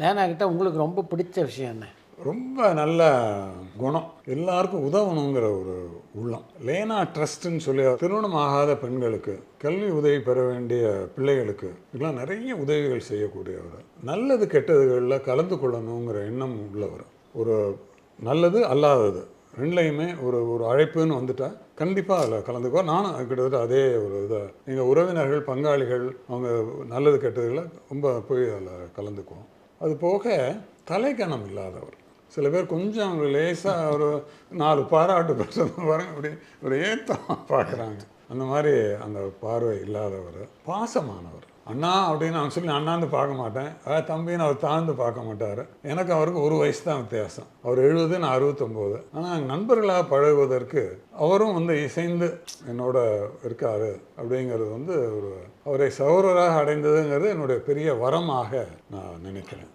லேனா கிட்ட உங்களுக்கு ரொம்ப பிடிச்ச விஷயம் என்ன? ரொம்ப நல்ல குணம். எல்லாருக்கும் உதவணுங்கிற ஒரு உள்ளம். லேனா ட்ரஸ்ட்னு சொல்லி திருமணம் ஆகாத பெண்களுக்கு கல்வி உதவி பெற வேண்டிய பிள்ளைகளுக்கு இதெல்லாம் நிறைய உதவிகள் செய்யக்கூடியவர். நல்லது கெட்டதுகளில் கலந்து கொள்ளணுங்கிற எண்ணம் உள்ளவர். ஒரு நல்லது அல்லாதது. ரெண்டுலையுமே ஒரு ஒரு அழைப்புன்னு வந்துட்டால் கண்டிப்பாக அதில் கலந்துக்குவோம் நானும் கிட்டத்தட்ட அதே ஒரு இதை எங்கள் உறவினர்கள் பங்காளிகள் அவங்க நல்லது கெட்டதுகளை ரொம்ப போய் அதில் கலந்துக்குவோம். அது போக தலைக்கணம் இல்லாதவர். சில பேர் கொஞ்சம் ஒரு லேசாக ஒரு நாலு பாராட்டு பெற்றது வரேன் அப்படி ஒரு ஏத்தம் பார்க்குறாங்க அந்த மாதிரி அந்த பார்வை இல்லாதவர் பாசமானவர். அண்ணா அப்படின்னு அவன் சொல்லி அண்ணாந்து பார்க்க மாட்டேன். அதாவது தம்பின்னு அவர் தாழ்ந்து பார்க்க மாட்டார். எனக்கு அவருக்கு ஒரு வயசு தான் வித்தியாசம். அவர் எழுபது நான் அறுபத்தொம்போது. ஆனால் நண்பர்களாக பழகுவதற்கு அவரும் வந்து இசைந்து என்னோட இருக்காரு அப்படிங்கிறது வந்து ஒரு அவரை சௌரராக அடைந்ததுங்கிறது என்னுடைய பெரிய வரமாக நான் நினைக்கிறேன்.